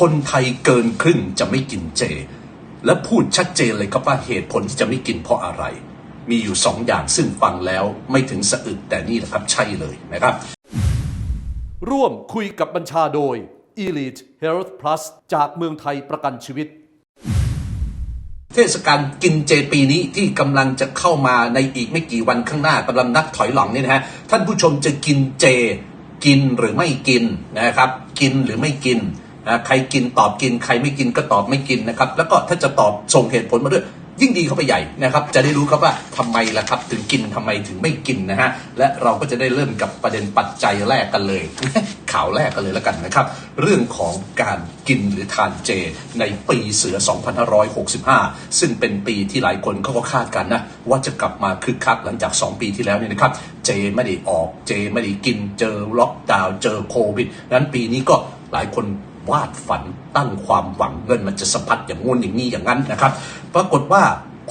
คนไทยเกินครึ่งจะไม่กินเจ และพูดชัดเจนเลยครับว่าเหตุผลที่จะไม่กินเพราะอะไร มีอยู่สองอย่างซึ่งฟังแล้วไม่ถึงสะอึกแต่นี่แหละครับใช่เลยนะครับ ร่วมคุยกับบัญชาโดย Elite Health Plus จากเมืองไทยประกันชีวิต เทศกาลกินเจปีนี้ที่กำลังจะเข้ามาในอีกไม่กี่วันข้างหน้ากำลังนับถอยหลังเนี่ยนะฮะท่านผู้ชมจะกินเจ กินหรือไม่กินนะครับ กินหรือไม่กิน นะใครกินตอบกิน ใครไม่กินก็ตอบไม่กินนะครับ แล้วก็ถ้าจะตอบส่งเหตุผลมาด้วยยิ่งดีเข้าไปใหญ่นะครับ จะได้รู้ครับว่าทำไมล่ะครับ ถึงกินทำไมถึงไม่กินนะฮะ และเราก็จะได้เริ่มกับประเด็นปัจจัยแรกกันเลย ข่าวแรกกันเลยแล้วกันนะครับ เรื่องของการกินหรือทานเจในปีเสือ 2565 ซึ่งเป็นปีที่หลายคนเขาก็คาดกันนะ ว่าจะกลับมาคึกคักหลังจาก 2 ปีที่แล้วเนี่ยนะครับ เจไม่ได้ออกเจไม่ได้กินเจอล็อกดาวน์เจอโควิดนั้นปีนี้ก็หลายคน วาดฝันตั้งความหวังเงินมันจะสะพัดอย่างงู้นอย่างนี้อย่างนั้นนะครับ ปรากฏว่า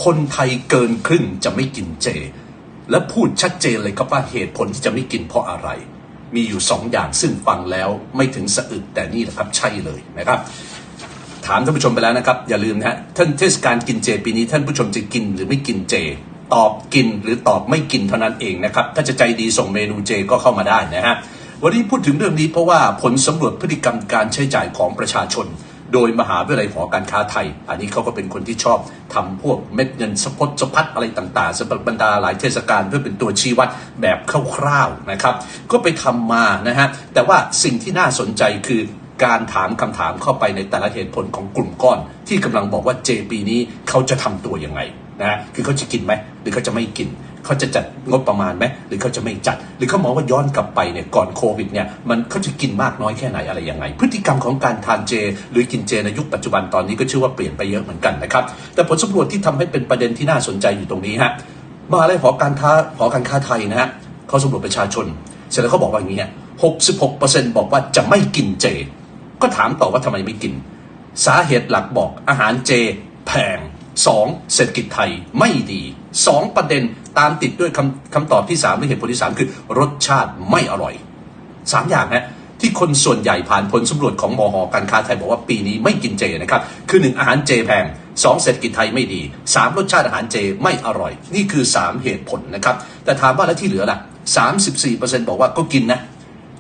คนไทยเกินครึ่งจะไม่กินเจ และพูดชัดเจนเลยครับว่าเหตุผลที่จะไม่กินเพราะอะไร มีอยู่สองอย่างซึ่งฟังแล้วไม่ถึงสะอึกแต่นี่แหละครับใช่เลยนะครับ ถามท่านผู้ชมไปแล้วนะครับ อย่าลืมนะฮะท่านเทศกาลกินเจปีนี้ท่านผู้ชมจะกินหรือไม่กินเจตอบกินหรือตอบไม่กินเท่านั้นเองนะครับ ถ้าจะใจดีส่งเมนูเจก็เข้ามาได้นะฮะ วันนี้พูดถึงเรื่องนี้เพราะว่าผลสำรวจพฤติกรรมการใช้จ่ายของประชาชน โดยมหาวิทยาลัยหอการค้าไทย อันนี้เขาก็เป็นคนที่ชอบทำพวกเม็ดเงินสะพดสะพัดอะไรต่างๆสำหรับบรรดาหลายเทศกาลเพื่อเป็นตัวชี้วัดแบบคร่าวๆนะครับ ก็ไปทำมานะฮะแต่ว่าสิ่งที่น่าสนใจคือการถามคำถามเข้าไปในแต่ละเหตุผลของกลุ่มก้อน ที่กำลังบอกว่าเจปีนี้เขาจะทำตัวยังไงนะคือเขาจะกินไหมหรือเขาจะไม่กิน เขาจะจัดงบประมาณไหมหรือเขาจะไม่จัด หรือเขามองว่าย้อนกลับไปเนี่ยก่อนโควิดเนี่ยมันเขาจะกินมากน้อยแค่ไหนอะไรยังไง พฤติกรรมของการทานเจ หรือกินเจในยุคปัจจุบันตอนนี้ก็เชื่อว่าเปลี่ยนไปเยอะเหมือนกันนะครับแต่ผลสำรวจที่ทำให้เป็นประเด็นที่น่าสนใจอยู่ตรงนี้ฮะมหาลัยหอการค้าหอการค้าไทยนะฮะเขาสำรวจประชาชน เสร็จแล้วเขาบอกว่าอย่างนี้ฮะ66%บอกว่าจะไม่กินเจ ก็ถามต่อว่าทำไมไม่กิน สาเหตุหลักบอกอาหารเจ แพง 2. เศรษฐกิจไทยไม่ดี 2 ประเด็นตามติดด้วยคำคำตอบที่ 3 หรือเหตุผลที่ 3 คือ รสชาติไม่อร่อย 3 อย่างฮะที่คนส่วนใหญ่ผ่านผลสำรวจของมหการค้าไทยบอกว่าปีนี้ไม่กินเจนะครับ คือ 1 อาหารเจแพง 2 เศรษฐกิจไทยไม่ดี 3 รสชาติอาหารเจไม่อร่อย นี่คือ 3 เหตุผลนะครับ แต่ถามว่าแล้วที่เหลือล่ะ 34%บอกว่าก็กินนะ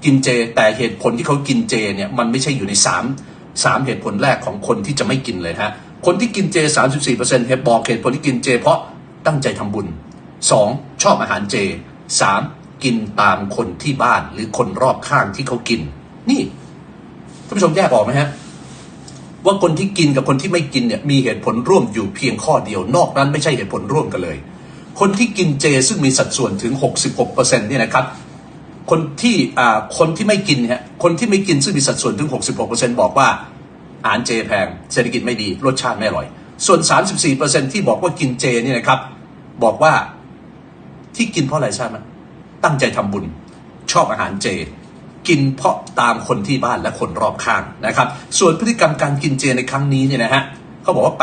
กินเจแต่เหตุผลที่เขากินเจเนี่ยมันไม่ใช่อยู่ใน3 3เหตุผลแรกของคนที่จะไม่กินเลยฮะคนที่กินเจ 34%เหตุบอกเหตุผลที่กินเจ เพราะ ตั้งใจทำบุญ 2. ชอบอาหารเจ 3. กินตามคนที่บ้านหรือคนรอบข้างที่เขากิน นี่ท่านผู้ชมแยกออกไหมฮะว่าคนที่กินกับคนที่ไม่กินเนี่ยมีเหตุผลร่วมอยู่เพียงข้อเดียว นอกนั้นไม่ใช่เหตุผลร่วมกันเลย คนที่กินเจซึ่งมีสัดส่วนถึง 66%เนี่ยนะครับคนที่อ่าคนที่ไม่กินฮะคนที่ไม่กินซึ่งมีสัดส่วนถึง 66%บอกว่าอาหารเจแพงเศรษฐกิจไม่ดีรสชาติไม่อร่อย ส่วน 34%ที่บอกว่ากินเจเนี่ยนะครับ บอกว่าที่กินเพราะอะไรทราบไหมตั้งใจทำบุญชอบอาหารเจ กินเพราะตามคนที่บ้านและคนรอบข้างนะครับ ส่วนพฤติกรรมการกินเจในครั้งนี้เนี่ยนะฮะเขาบอกว่า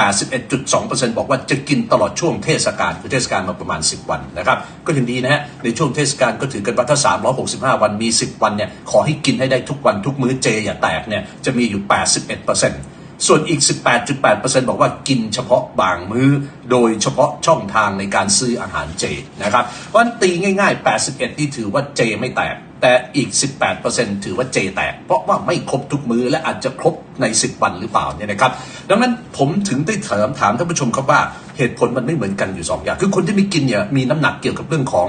81.2%บอกว่าจะกินตลอดช่วงเทศกาลคือเทศกาลมาประมาณ 10 วันนะครับ ก็ยังดีนะฮะ ในช่วงเทศกาลก็ถือกันว่าถ้า 365 วันมี 10 วันเนี่ย ขอให้กินให้ได้ทุกวันทุกมื้อเจอย่าแตกเนี่ย จะมีอยู่ 81% ส่วนอีก 18.8%บอกว่ากินเฉพาะบางมื้อ โดยเฉพาะช่องทางในการซื้ออาหารเจนะครับเพราะฉะนั้นตีง่าย ๆ 81 นี่ถือว่าเจไม่แตก แต่อีก 18%ถือว่าเจแตก เพราะว่าไม่ครบทุกมือและอาจจะครบใน 10 วันหรือเปล่าเนี่ยนะครับ ดังนั้นผมถึงได้ถามถามท่านผู้ชมครับว่าเหตุผลมันไม่เหมือนกันอยู่ 2 อย่าง คือคนที่ไม่กินเนี่ยมีน้ำหนักเกี่ยวกับเรื่องของ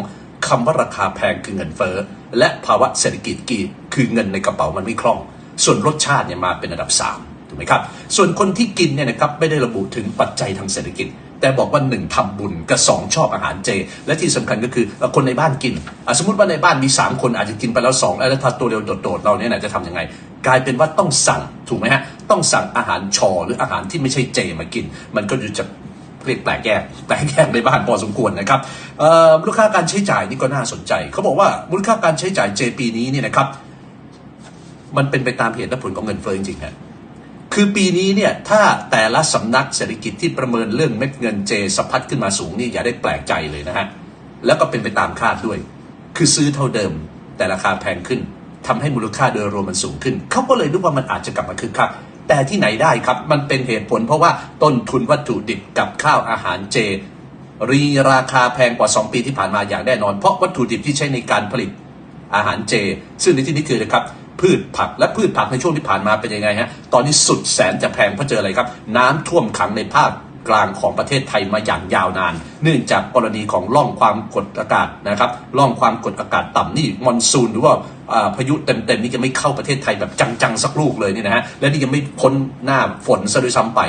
คำว่าราคาแพงคือเงินเฟ้อและภาวะเศรษฐกิจกีคือเงินในกระเป๋ามันไม่คล่อง ส่วนรสชาติเนี่ยมาเป็นอันดับ 3 ถูกไหมครับ ส่วนคนที่กินเนี่ยนะครับไม่ได้ระบุถึงปัจจัยทางเศรษฐกิจ แต่บอกว่าหนึ่งทำบุญกับสองชอบอาหารเจ และที่สำคัญก็คือคนในบ้านกิน สมมติว่าในบ้านมี 3 คนอาจจะกินไปแล้ว2แล้วถ้าตัวเดียวโดดๆเราเนี่ยนจะทำยังไง กลายเป็นว่าต้องสั่งถูกไหมฮะต้องสั่งอาหารชอหรืออาหารที่ไม่ใช่เจมากิน มันก็จะเรียกแปลกแยกแปลกแยกในบ้านพอสมควรนะครับมูลค่าการใช้จ่ายนี่ก็น่าสนใจ เขาบอกว่ามูลค่าการใช้จ่ายเจปีนี้เนี่ยนะครับ มันเป็นไปตามเหตุและผลของเงินเฟ้อจริงๆฮะ คือปีนี้เนี่ยถ้าแต่ละสำนักเศรษฐกิจที่ประเมินเรื่องเม็ดเงินเจสะพัดขึ้นมาสูงนี่อย่าได้แปลกใจเลยนะฮะ แล้วก็เป็นไปตามคาดด้วย คือซื้อเท่าเดิม แต่ราคาแพงขึ้นทำให้มูลค่าโดยรวมมันสูงขึ้น เขาก็เลยนึกว่ามันอาจจะกลับมาคึกคักแต่ที่ไหนได้ครับ มันเป็นเหตุผลเพราะว่าต้นทุนวัตถุดิบกับข้าวอาหารเจ รีราคาแพงกว่า 2 ปีที่ผ่านมาอย่างแน่นอน เพราะวัตถุดิบที่ใช้ในการผลิตอาหารเจ ซึ่งในที่นี้คือนะครับ พืชผักและพืชผักในช่วงที่ผ่านมาเป็นยังไงฮะตอนนี้สุดแสนจะแพงเพราะเจออะไรครับ น้ำท่วมขังในภาคกลางของประเทศไทยมาอย่างยาวนาน เนื่องจากกรณีของร่องความกดอากาศนะครับร่องความกดอากาศต่ำนี่มอนซูนหรือว่าพายุเต็มๆนี่ยังไม่เข้าประเทศไทยแบบจังๆสักลูกเลยนี่นะฮะและนี่ยังไม่พ้นหน้าฝนซะด้วยซ้ำไป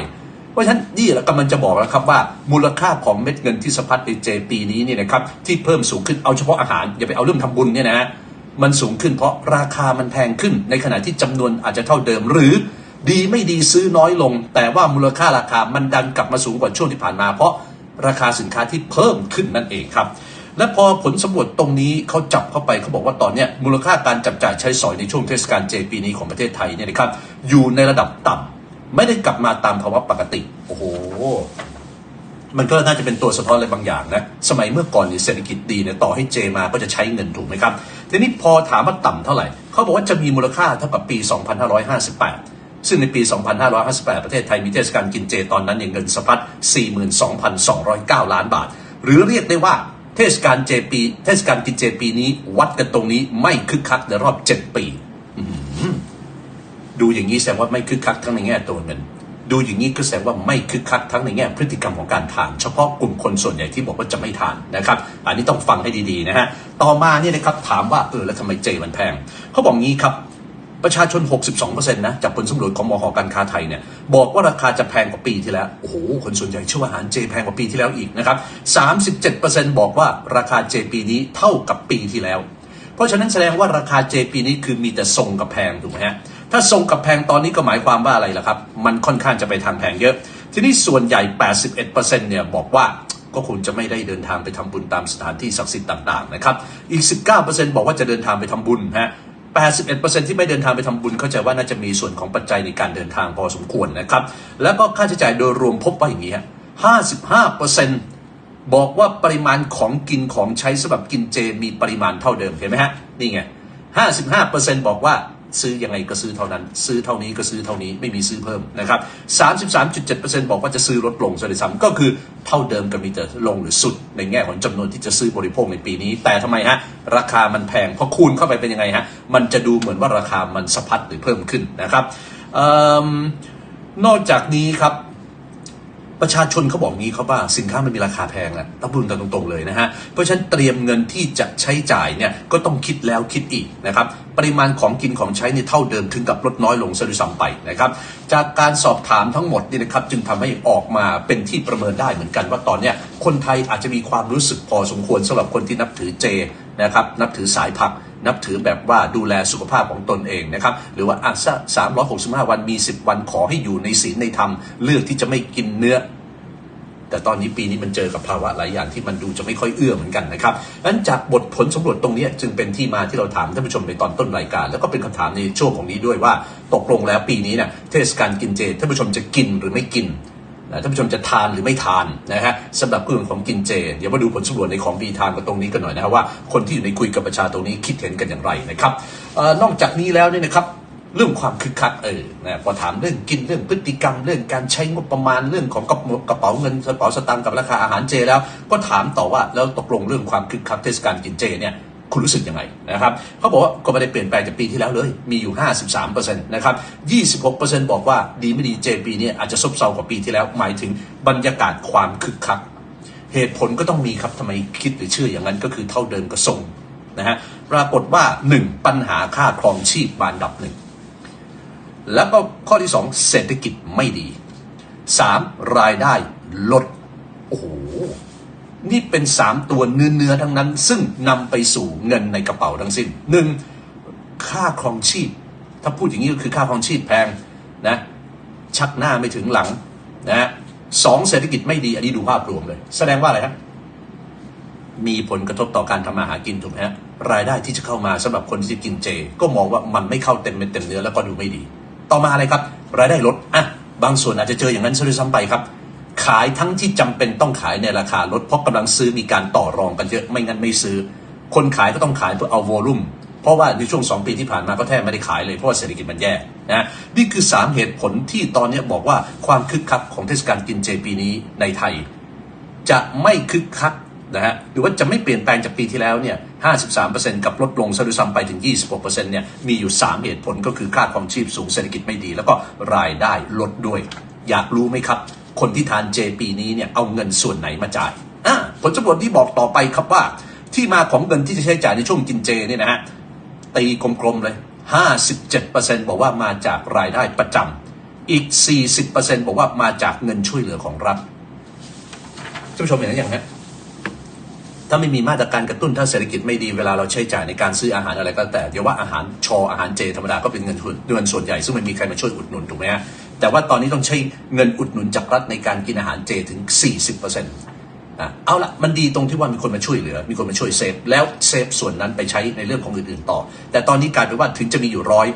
เพราะฉะนั้นนี่แหละกำลังจะบอกแล้วครับว่า มูลค่าของเม็ดเงินที่สะพัดในเจปีนี้เนี่ยนะครับที่เพิ่มสูงขึ้นเอาเฉพาะอาหาร อย่าไปเอาเรื่องทำบุญเนี่ยนะฮะ มันสูงขึ้นเพราะราคามันแพงขึ้น ในขณะที่จำนวนอาจจะเท่าเดิม หรือดีไม่ดีซื้อน้อยลง แต่ว่ามูลค่าราคามันดันกลับมาสูงกว่าช่วงที่ผ่านมา เพราะราคาสินค้าที่เพิ่มขึ้นนั่นเองครับ และพอผลสำรวจตรงนี้เขาจับเข้าไปเขาบอกว่าตอนนี้มูลค่าการจับจ่ายใช้สอยในช่วงเทศกาลเจปีนี้ของประเทศไทยเนี่ยนะครับอยู่ในระดับต่ำไม่ได้กลับมาตามภาวะปกติ โอ้โห มันก็น่าจะเป็นตัวสะท้อนอะไรบางอย่างนะ สมัยเมื่อก่อนเนี่ยเศรษฐกิจดีเนี่ยต่อให้เจมาก็จะใช้เงินถูกไหมครับ ทีนี้พอถามว่าต่ำเท่าไหร่ เขาบอกว่าจะมีมูลค่าเท่ากับปี 2558 ซึ่งในปี 2558 ประเทศไทยมีเทศกาลกินเจตอนนั้นเนี่ยเงินสะพัด 42,209 ล้านบาท หรือเรียกได้ว่าเทศกาลเจปี เทศกาลกินเจปีนี้วัดกันตรงนี้ไม่คึกคักในรอบ 7 ปี ดูอย่างนี้แสดงว่าไม่คึกคักทั้งในแง่ตัวเงิน ดูอย่างนี้ก็แสดงว่าไม่คึกคักทั้งในแง่พฤติกรรมของการทาน เฉพาะกลุ่มคนส่วนใหญ่ที่บอกว่าจะไม่ทานนะครับ อันนี้ต้องฟังให้ดีๆนะฮะ ต่อมาเนี่ยนะครับถามว่าเออแล้วทำไมเจมันแพง เขาบอกงี้ครับ ประชาชน 62%นะจากผลสำรวจของมหอการค้าไทยเนี่ยบอกว่าราคาจะแพงกว่าปีที่แล้ว โอ้โห คนส่วนใหญ่เชื่อว่าอาหารเจแพงกว่าปีที่แล้วอีกนะครับ 37%บอกว่าราคาเจปีนี้เท่ากับปีที่แล้ว เพราะฉะนั้นแสดงว่าราคาเจปีนี้คือมีแต่ทรงกับแพงถูกไหมฮะ ถ้าทรงกับแพงตอนนี้ก็หมายความว่าอะไรล่ะครับ มันค่อนข้างจะไปทางแพงเยอะ ทีนี้ส่วนใหญ่ 81%เนี่ยบอกว่าก็คงจะไม่ได้เดินทางไปทำบุญตามสถานที่ศักดิ์สิทธิ์ต่างๆนะครับ อีก 19%บอกว่าจะเดินทางไปทำบุญฮะ81%ที่ไม่เดินทางไปทำบุญเข้าใจว่าน่าจะมีส่วนของปัจจัยในการเดินทางพอสมควรนะครับ แล้วก็ค่าใช้จ่ายโดยรวมพบว่าอย่างนี้ฮะ55%บอกว่าปริมาณของกินของใช้สำหรับกินเจมีปริมาณเท่าเดิมเห็นไหมฮะนี่ไง55%บอกว่า ซื้อยังไงก็ซื้อเท่านั้น ซื้อเท่านี้ก็ซื้อเท่านี้ไม่มีซื้อเพิ่มนะครับ 33.7%บอกว่าจะซื้อลดลงซะด้วยซ้ำก็คือเท่าเดิมกับมีแต่ลงหรือสุดในแง่ของจำนวนที่จะซื้อบริโภคในปีนี้ แต่ทำไมฮะราคามันแพงพอคูณเข้าไปเป็นยังไงฮะมันจะดูเหมือนว่าราคามันสะพัดหรือเพิ่มขึ้นนะครับเอิ่มนอกจากนี้ครับ ประชาชนเขาบอกงี้ครับว่าสินค้ามันมีราคาแพงแหละต้องพูดกันตรงๆเลยนะฮะ เพราะฉะนั้นเตรียมเงินที่จะใช้จ่ายเนี่ยก็ต้องคิดแล้วคิดอีกนะครับปริมาณของกินของใช้เนี่ยเท่าเดิมถึงกับลดน้อยลงซะด้วยซ้ำไปนะครับจากการสอบถามทั้งหมดนี่นะครับจึงทำให้ออกมาเป็นที่ประเมินได้เหมือนกันว่าตอนเนี้ยคนไทยอาจจะมีความรู้สึกพอสมควรสำหรับคนที่นับถือเจนะครับนับถือสายผัก นับถือแบบว่าดูแลสุขภาพของตนเองนะครับ หรือว่าอะสามร้อยหกสิบห้าวันมีสิบวันขอให้อยู่ในศีลในธรรม เลือกที่จะไม่กินเนื้อ แต่ตอนนี้ปีนี้มันเจอกับภาวะหลายอย่างที่มันดูจะไม่ค่อยเอื้อเหมือนกันนะครับดังนั้นจากบทผลสำรวจตรงนี้จึงเป็นที่มาที่เราถามท่านผู้ชมในตอนต้นรายการ แล้วก็เป็นคำถามในช่วงของนี้ด้วยว่า ตกลงแล้วปีนี้เนี่ยเทศกาลกินเจท่านผู้ชมจะกินหรือไม่กิน ท่านผู้ชมจะทานหรือไม่ทานนะฮะสำหรับเรื่องของกินเจ เดี๋ยวมาดูผลสำรวจในของบีทานกันตรงนี้กันหน่อยนะครับว่าคนที่อยู่ในคุยกับประชาตรงนี้คิดเห็นกันอย่างไรนะครับออนอกจากนี้แล้วเนี่ยนะครับเรื่องความคึกคักเออนะพอถามเรื่องกินเรื่องพฤติกรรม เรื่องการใช้งบประมาณเรื่องของกระกระเป๋าเงินกระเป๋าสตางค์กับราคาอาหารเจแล้ว ก็ถามต่อว่าแล้วตกลงเรื่องความคึกคักเทศกาลกินเจเนี่ย คุณรู้สึกยังไงนะครับเขาบอกว่าก็ไม่ได้เปลี่ยนแปลงจากปีที่แล้วเลย มีอยู่ 53%นะครับ 26%บอกว่าดีไม่ดีเจปีนี้อาจจะซบเซากว่าปีที่แล้ว หมายถึงบรรยากาศความคึกคัก เหตุผลก็ต้องมีครับทำไมคิดหรือเชื่ออย่างนั้นก็คือเท่าเดิมกับทรงนะฮะปรากฏว่า 1. ปัญหาค่าครองชีพมานดับหนึ่งแล้วก็ข้อที่สองเศรษฐกิจไม่ดีสามรายได้ลดโอ้โห นี่เป็นสามตัวเนื้อเนื้อๆทั้งนั้น ซึ่งนำไปสู่เงินในกระเป๋าทั้งสิ้นหนึ่งค่าครองชีพ ถ้าพูดอย่างนี้ก็คือค่าครองชีพแพงนะชักหน้าไม่ถึงหลังนะสองเศรษฐกิจไม่ดี อันนี้ดูภาพรวมเลย แสดงว่าอะไรครับมีผลกระทบต่อการทำมาหากินถูกไหมฮะรายได้ที่จะเข้ามาสำหรับคนที่จะกินเจ ก็มองว่ามันไม่เข้าเต็มเม็ดเต็มเนื้อแล้วก็ดูไม่ดี ต่อมาอะไรครับ รายได้ลดอะบางส่วนอาจจะเจออย่างนั้นซะด้วยซ้ำไปครับ ขายทั้งที่จำเป็นต้องขายในราคาลดเพราะกำลังซื้อมีการต่อรองกันเยอะไม่งั้นไม่ซื้อ คนขายก็ต้องขายเพื่อเอาโวลุ่มเพราะว่าในช่วง 2 ปีที่ผ่านมาก็แทบไม่ได้ขายเลยเพราะว่าเศรษฐกิจมันแย่นะนี่คือ 3 เหตุผลที่ตอนนี้บอกว่าความคึกคักของเทศกาลกินเจปีนี้ในไทย จะไม่คึกคักนะฮะหรือว่าจะไม่เปลี่ยนแปลงจากปีที่แล้วเนี่ย 53%กับลดลงซะด้วยซ้ำไปถึง 26%เนี่ยมีอยู่ 3 เหตุผลก็คือค่าครองชีพสูงเศรษฐกิจไม่ดี แล้วก็รายได้ลดด้วย อยากรู้ไหมครับ คนที่ทานเจปีนี้เนี่ยเอาเงินส่วนไหนมาจ่ายอะผลสำรวจที่บอกต่อไปครับว่า ที่มาของเงินที่จะใช้จ่ายในช่วงกินเจเนี่ยนะฮะตีกลมๆเลย 57%บอกว่ามาจากรายได้ประจำอีก 40%บอกว่ามาจากเงินช่วยเหลือของรัฐท่านผู้ชมเห็นอย่างนี้ถ้าไม่มีมาตรการกระตุ้นถ้าเศรษฐกิจไม่ดีเวลาเราใช้จ่ายในการซื้ออาหารอะไรก็แต่เดี๋ยวว่าอาหารชออาหารเจธรรมดาก็เป็นเงินทุนเงินส่วนใหญ่ซึ่งไม่มีใครมาช่วยอุดหนุนถูกไหมฮะ แต่ว่าตอนนี้ต้องใช้เงินอุดหนุนจากรัฐในการกินอาหารเจถึง 40%อะเอาละมันดีตรงที่ว่ามีคนมาช่วยเหลือ มีคนมาช่วยเซฟ แล้วเซฟส่วนนั้นไปใช้ในเรื่องของอื่นๆต่อ แต่ตอนนี้กลายเป็นว่าถึงจะมีอยู่ร้อย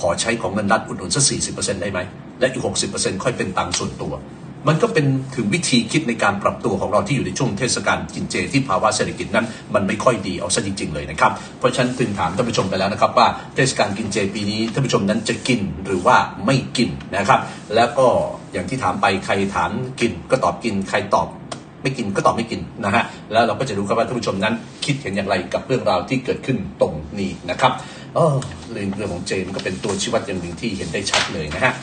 ขอใช้ของเงินรัฐอุดหนุนสักสี่สิบเปอร์เซ็นต์ได้ไหม และอีกหกสิบเปอร์เซ็นต์ค่อยเป็นตังส่วนตัว มันก็เป็นถึงวิธีคิดในการปรับตัวของเราที่อยู่ในช่วงเทศกาลกินเจที่ภาวะเศรษฐกิจนั้น มันไม่ค่อยดีเอาซะจริงๆเลยนะครับเพราะฉะนั้นถึงถามท่านผู้ชมไปแล้วนะครับว่าเทศกาลกินเจปีนี้ท่านผู้ชมนั้นจะกินหรือว่าไม่กินนะครับ แล้วก็อย่างที่ถามไปใครถามกินก็ตอบกินใครตอบไม่กินก็ตอบไม่กินนะฮะแล้วเราก็จะรู้ครับว่าท่านผู้ชมนั้น คิดเห็นอย่างไรกับเรื่องราวที่เกิดขึ้นตรงนี้นะครับเออเรื่องเรื่องของเจมันก็เป็นตัวชี้วัดอย่างหนึ่งที่เห็นได้ชัดเลยนะฮะ